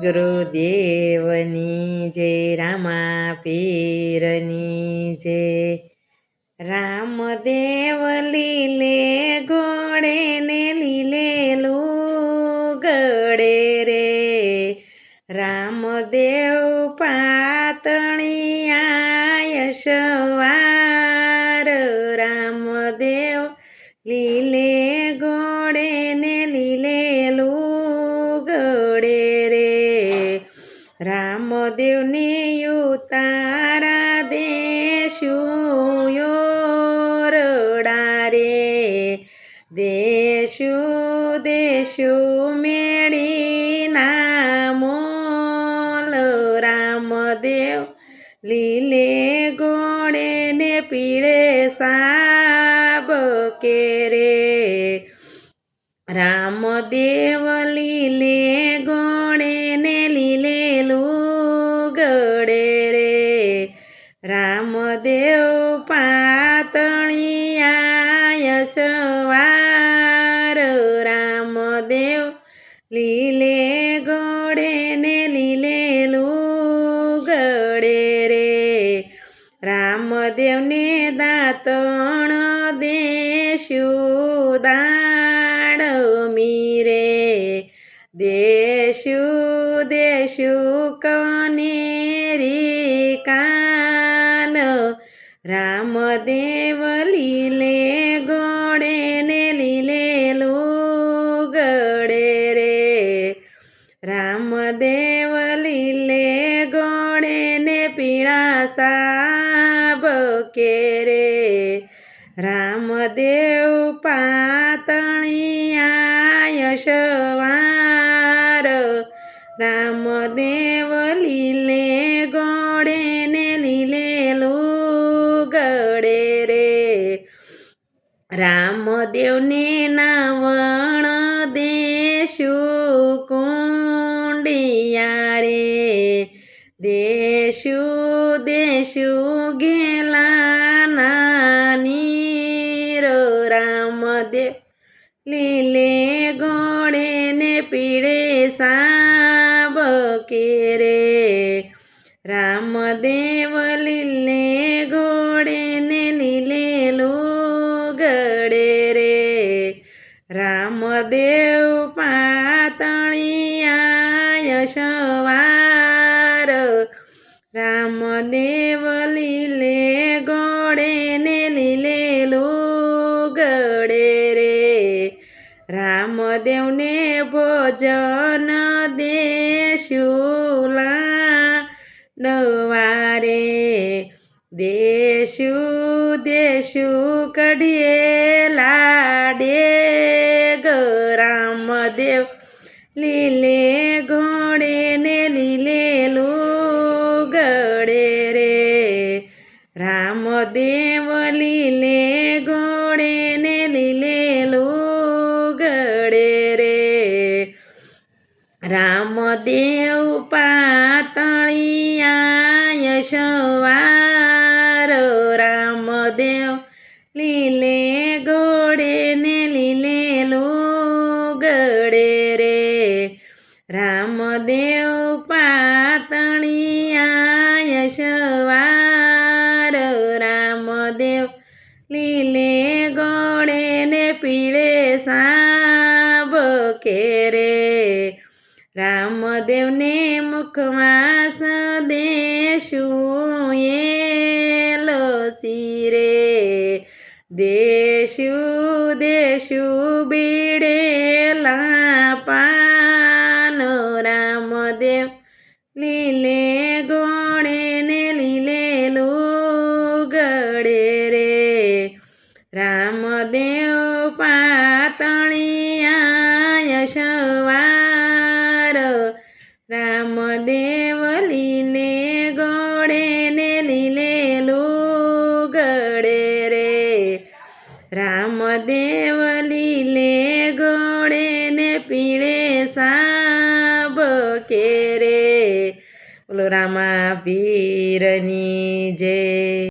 ગુરુદેવની જય રામા પીરની જય રામદેવ લીલે ગોળે ને લો ગળે રે રામદેવ પાતણિયા સવાર રામદેવને ઉતારા દેશું યોરડા રે દેશું દેશું મેળી નામો રામદેવ. લીલે ગોળે ને પીળે સાબ કે રે રામદેવ લીલે ગોળે રામદેવ પાતણિયા સવાર રામદેવ લીલે ગોડે ને લીલે ગળે રે. રામદેવને દાંતણ દેશું દાડ મીરે દેશું દેશું કનેરી કાન રામદેવ લીલે ગોડે ને લીલે ગડે રે રામદેવ લીલે ગોડે ને પીળા સાબ કે રે રામદેવ પાતણિયા યશવાર રામદેવ લીલે ગોળે ને લીલેલું ગળે રે. રામદેવને નાવણ દેશું કુંડિયા રે. દેશું દેશું ગેલા લીલે ગોળે ને પીળે સાબ કે રે? રામદેવ લીલે ગોળે ને લીલેલું ગળે રે? રામદેવ પાતણિયા યશવાર રામદેવ લીલે ગોળે ને લીલેલું ગળે રે રામદેવને ભોજન દેશુલા નવારે દેશુ દેશુ કઢીએ લાડે રામદેવ. લીલે ઘોડે ને લીલેલું ગળે રે. રામદેવ લીલે ઘોડે રામદેવ પાતળિયા યશવાર રામદેવ લીલે ગોડે ને લીલેલું ગડે રે. રામદેવ પાતળિયા યશવાર રામદેવ લીલે ગોડે ને પીળે સાબ કે રે મુખમાં સદેશું દેશું એ લસી રે. દેશું દેશું બીડેલા પાન રામદેવ. લીલે ગોણે ને લીલેલું ગળે રે. રામદેવ પાતળિયા રામદેવ લે ગોળે ને પીળે સાબ કે રે? બોલો રામા પીરની જય